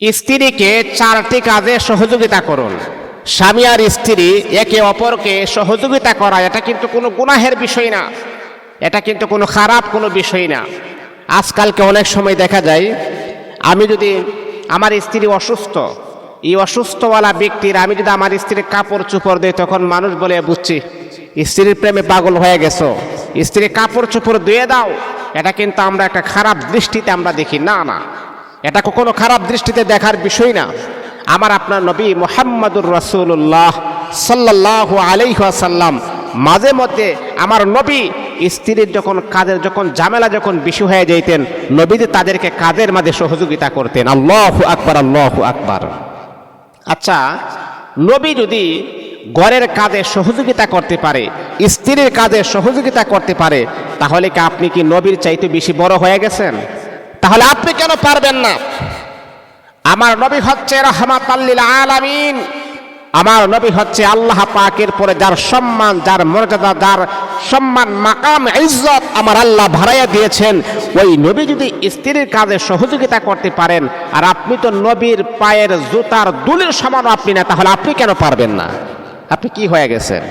স্ত্রীকে চারটি কাজে সহযোগিতা করুন। স্বামী আর স্ত্রী একে অপরকে সহযোগিতা করা, এটা কিন্তু কোনো গুনাহের বিষয় না। এটা কিন্তু কোনো খারাপ কোনো বিষয় না। আজকালকে অনেক সময় দেখা যায়, আমি যদি আমার স্ত্রী অসুস্থ, এই অসুস্থওয়ালা ব্যক্তির আমি যদি আমার স্ত্রীর কাপড় চোপড় দিই, তখন মানুষ বলে, বুঝছি, স্ত্রীর প্রেমে পাগল হয়ে গেছো। স্ত্রীর কাপড় চোপড় ধুয়ে দাও। এটা কিন্তু আমরা একটা খারাপ দৃষ্টিতে আমরা দেখি। না না এটা কখনো খারাপ দৃষ্টিতে দেখার বিষয় না। আমার আপনার নবী মোহাম্মদুর রসুল্লাহ সাল্লাহ আলাইসাল্লাম মাঝে মধ্যে আমার নবী স্ত্রীর যখন কাজের যখন ঝামেলা যখন বেশি হয়ে যাইতেন নবীজি তাদেরকে কাজের মাঝে সহযোগিতা করতেন। আল্লাহ আকবার, আল্লাহ আকবর। আচ্ছা নবী যদি ঘরের কাজে সহযোগিতা করতে পারে, স্ত্রীর কাজে সহযোগিতা করতে পারে, তাহলে কি আপনি কি নবীর চাইতে বেশি বড় হয়ে গেছেন? তাহলে আপনি কেন পারবেন না? আমার নবী হচ্ছে রহমাত আলামিন। আমার নবী হচ্ছে আল্লাহ পাকের পরে যার সম্মান, যার মর্যাদা, যার সম্মান, মাকাম, ইজ্জত আমার আল্লাহ ভাড়াইয়া দিয়েছেন। ওই নবী যদি স্ত্রীর কাজে সহযোগিতা করতে পারেন, আর আপনি তো নবীর পায়ের জুতার দুলের সমান আপনি না, তাহলে আপনি কেন পারবেন না? আপনি কি হয়ে গেছেন?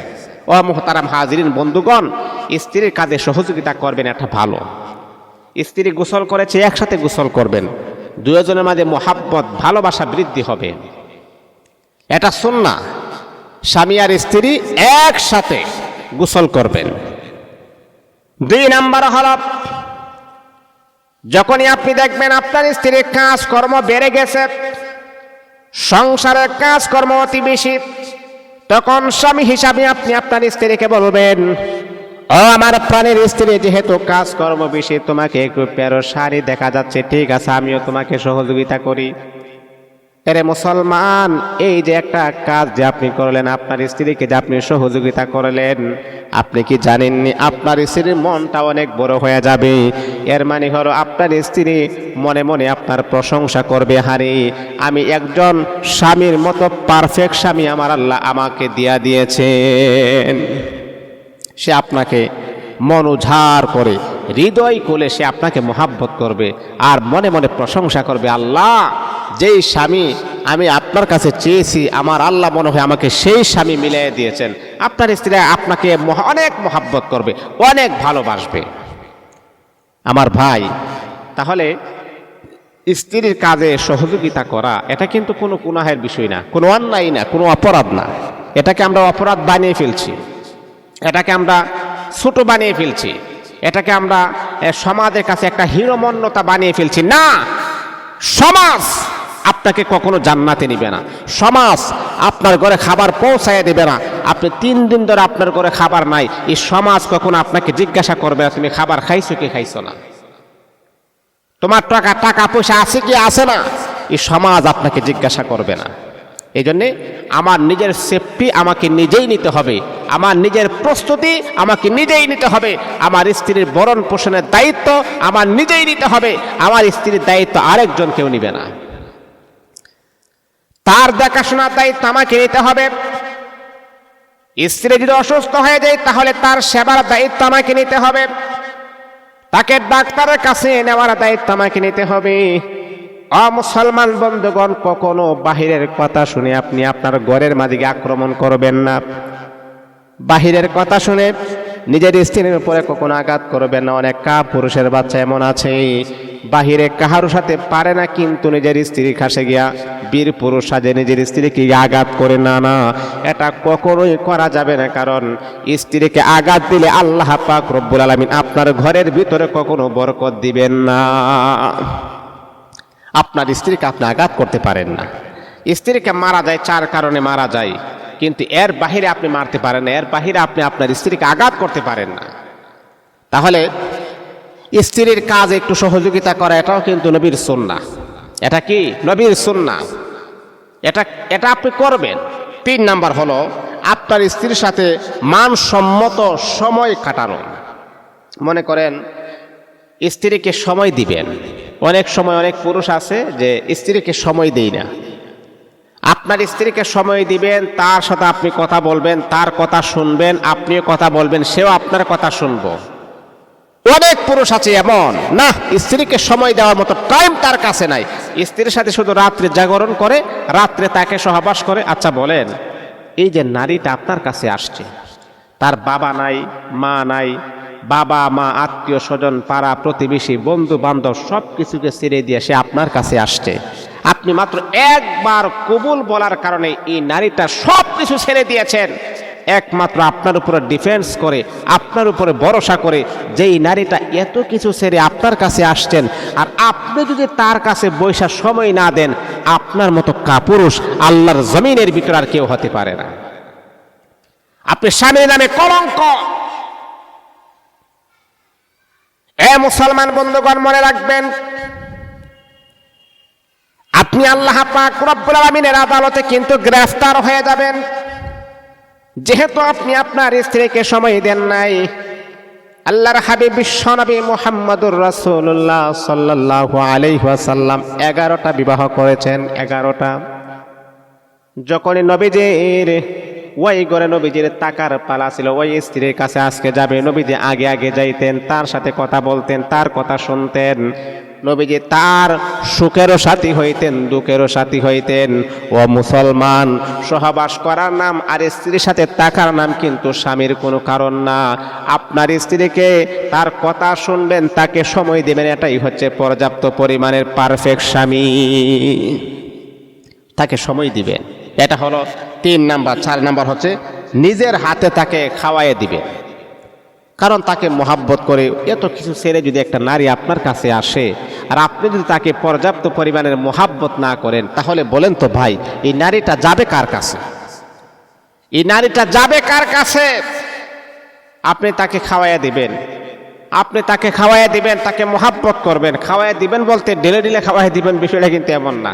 ও মোহতারাম হাজিরিন, বন্ধুগণ, স্ত্রীর কাজে সহযোগিতা করবেন এটা ভালো। স্ত্রী গোসল করেছে, একসাথে গোসল করবেন। দুজনের মাঝে মোহাব্বত, ভালোবাসা বৃদ্ধি হবে। এটা সুন্না স্বামী আর স্ত্রী একসাথে গোসল করবেন। দুই নাম্বার হল, যখনই আপনি দেখবেন আপনার স্ত্রীর কাজকর্ম বেড়ে গেছে, সংসারের কাজকর্ম অতি বেশি, তখন স্বামী হিসাবে আপনি আপনার স্ত্রীকে বলবেন ও আমার প্রাণের স্ত্রী, যেহেতু কাজকর্ম বেশি তোমাকে একটু প্যারো শাড়ি দেখা যাচ্ছে, ঠিক আছে, আমিও তোমাকে সহযোগিতা করি। এরে মুসলমান, এই যে একটা কাজ যে আপনি করলেন, আপনার স্ত্রীকে যে আপনি সহযোগিতা করলেন, আপনি কি জানেননি? আপনার স্ত্রীর মনটা অনেক বড় হয়ে যাবে। এর মানে হলো, আপনার স্ত্রী মনে মনে আপনার প্রশংসা করবে, হারে, আমি একজন স্বামীর মতো পারফেক্ট স্বামী আমার আল্লাহ আমাকে দিয়া দিয়েছেন। সে আপনাকে মন উঝাড় করে, হৃদয় কোলে সে আপনাকে মহাব্বত করবে আর মনে মনে প্রশংসা করবে, আল্লাহ, যেই স্বামী আমি আপনার কাছে চেয়েছি, আমার আল্লাহ মনে হয় আমাকে সেই স্বামী মিলিয়ে দিয়েছেন। আপনার স্ত্রী আপনাকে অনেক মহাব্বত করবে, অনেক ভালোবাসবে। আমার ভাই, তাহলে স্ত্রীর কাজে সহযোগিতা করা, এটা কিন্তু কোনো গুনাহের বিষয় না, কোনো অন্যায় না, কোনো অপরাধ না। এটাকে আমরা অপরাধ বানিয়ে ফেলছি। এটাকে আমরা ছোট বানিয়ে ফেলছি। এটাকে আমরা সমাজের কাছে একটা হীনমন্যতা বানিয়ে ফেলছি। না! সমাজ আপনাকে কখনো জান্নাতে নিবে না। সমাজ আপনার ঘরে খাবার পৌঁছায় দেবে না। আপনি তিন দিন ধরে আপনার ঘরে খাবার নাই। এই সমাজ কখনো আপনাকে জিজ্ঞাসা করবে না, তুমি খাবার খাইছো কি খাইছো না? তোমার টাকা টাকা পয়সা আছে কি আছে না? এই সমাজ আপনাকে জিজ্ঞাসা করবে না। এই জন্যে আমার নিজের সেফটি আমাকে নিজেই নিতে হবে। আমার নিজের প্রস্তুতি আমাকে নিজেই নিতে হবে। আমার স্ত্রীর বরণ পোষণের দায়িত্ব আমার নিজেই নিতে হবে। আমার স্ত্রীর দায়িত্ব আরেকজন কেউ নিবে না। তার দেখাশোনার দায়িত্ব আমাকে নিতে হবে। স্ত্রী যদি অসুস্থ হয়ে যায়, তাহলে তার সেবার দায়িত্ব আমাকে নিতে হবে। তাকে ডাক্তারের কাছে নেওয়ার দায়িত্ব আমাকে নিতে হবে। অমুসলমান বন্ধুগণ, কখনো বাহিরের কথা শুনে আপনি আপনার ঘরের মাঝিকে আক্রমণ করবেন না। বাহিরের কথা শুনে নিজের স্ত্রীর উপরে কখনো আঘাত করবেন না। অনেক কা পুরুষের বাচ্চা এমন আছে। বাহিরে কাহারও সাথে পারে না, কিন্তু নিজের স্ত্রীর কাছে গিয়া বীর পুরুষ সাজে নিজের স্ত্রীকে আঘাত করে না না। এটা কখনোই করা যাবে না, কারণ স্ত্রীকে আঘাত দিলে আল্লাহ পাক রব্বুল আলমিন আপনার ঘরের ভিতরে কখনো বরকত দিবেন না। আপনার স্ত্রীকে আপনি আঘাত করতে পারেন না। স্ত্রীকে মারা যায় চার কারণে মারা যায়। কিন্তু এর বাহিরে আপনি মারতে পারেন এর বাহিরে আপনি আপনার স্ত্রীকে আঘাত করতে পারেন না। তাহলে স্ত্রীর কাজ একটু সহযোগিতা করা, এটাও কিন্তু নবীর সুন্না এটা কি? নবীর সুন্না এটা এটা আপনি করবেন। তিন নাম্বার হলো, আপনার স্ত্রীর সাথে মানসম্মত সময় কাটানো। মনে করেন, স্ত্রীকে সময় দিবেন। অনেক সময় অনেক পুরুষ আছে যে স্ত্রীকে সময় দেই না। আপনার স্ত্রীকে সময় দিবেন, তার সাথে আপনি কথা বলবেন, তার কথা শুনবেন, আপনিও কথা বলবেন, সেও আপনার কথা শুনব। অনেক পুরুষ আছে এমন, না, স্ত্রীকে সময় দেওয়ার মতো টাইম তার কাছে নাই। স্ত্রীর সাথে শুধু রাত্রে জাগরণ করে, রাত্রে তাকে সহবাস করে। আচ্ছা বলেন, এই যে নারীটা আপনার কাছে আসছে, তার বাবা নাই, মা নাই বাবা, মা, আত্মীয় স্বজন, পাড়া, প্রতিবেশী, বন্ধু বান্ধব সব কিছুকে ছেড়ে দিয়ে সে আপনার কাছে আসছে। আপনি মাত্র একবার কবুল বলার কারণে এই নারীটা সব কিছু ছেড়ে দিয়েছেন। একমাত্র আপনার উপরে ডিফেন্স করে, আপনার উপরে ভরসা করে যে এই নারীটা এত কিছু ছেড়ে আপনার কাছে আসছেন, আর আপনি যদি তার কাছে বৈশা সময় না দেন, আপনার মতো কাপুরুষ আল্লাহর জমিনের ভিতর আর কেউ হতে পারে না। আপনি স্বামীর নামে কলঙ্ক এ মুসলমান বন্ধুগণ, মনে রাখবেন, আপনি আল্লাহ পাক রব্বুল আলামিনের আদালতে কিন্তু গ্রেফতার হয়ে যাবেন। যেহেতু আপনি আপনার স্ত্রীকে সময় দেন নাই, আল্লাহর হাবিব বিশ্বনবী মুহাম্মদুর রাসূলুল্লাহ সাল্লাল্লাহু আলাইহি ওয়াসাল্লাম এগারোটা বিবাহ করেছেন। এগারোটা। যখনই নবীজির ওই ঘরে নবীজির তাকার পালা ছিল ওই স্ত্রীর কাছে আজকে যাবে। নবীজি আগে আগে যাইতেন, তার সাথে কথা বলতেন, তার কথা শুনতেন। নবীজি তার সুখেরও সাথী হইতেন, দুঃখেরও সাথী হইতেন। ও মুসলমান, সহবাস করার নাম আর স্ত্রীর সাথে টাকার নাম কিন্তু স্বামীর কোনো কারণ না। আপনার স্ত্রীকে তার কথা শুনবেন, তাকে সময় দেবেন, এটাই হচ্ছে পর্যাপ্ত পরিমাণের পারফেক্ট স্বামী। তাকে সময় দিবেন। এটা হলো তিন নাম্বার, চার নাম্বার হচ্ছে নিজের হাতে তাকে খাওয়াইয়ে দিবেন কারণ তাকে মহাব্বত করে এত কিছু ছেড়ে যদি একটা নারী আপনার কাছে আসে, আর আপনি যদি তাকে পর্যাপ্ত পরিমাণের মহাব্বত না করেন, তাহলে বলেন তো ভাই, এই নারীটা যাবে কার কাছে? এই নারীটা যাবে কার কাছে? আপনি তাকে খাওয়াইয়া দিবেন। আপনি তাকে খাওয়াইয়া দিবেন, তাকে মহাব্বত করবেন। খাওয়াইয়া দিবেন বলতে ডেলে ডেলে খাওয়াই দিবেন, বিষয়টা কিন্তু এমন না।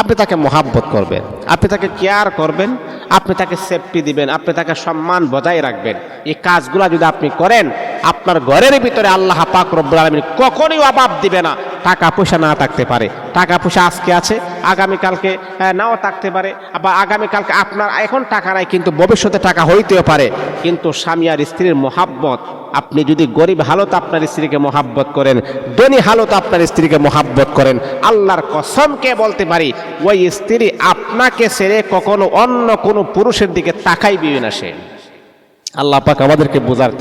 আপনি তাকে মহাব্বত করবেন, আপনি তাকে কেয়ার করবেন, আপনি তাকে সেফটি দিবেন, আপনি তাকে সম্মান বজায় রাখবেন। এই কাজগুলো যদি আপনি করেন আপনার ঘরের ভিতরে আল্লাহ পাক রব্বুল আলমিন কখনই অভাব দিবে না। টাকা পয়সা না থাকতে পারে। টাকা পয়সা আজকে আছে আগামীকালকে আহ, নাও থাকতে পারে আবার আগামীকালকে আপনার এখন টাকা নাই কিন্তু ভবিষ্যতে টাকা হইতেও পারে। কিন্তু স্বামী আর স্ত্রীর মহাব্বত আপনি যদি গরিব হালত আপনার স্ত্রীকে মহাব্বত করেন ধনী হালত আপনার স্ত্রীকে মহাব্বত করেন আল্লাহর কসমকে বলতে পারি ওই স্ত্রী আপনাকে ছেড়ে কখনো অন্য কোনো পুরুষের দিকে তাকাইবি না সে। আল্লাহ পাক আমাদেরকে বোঝার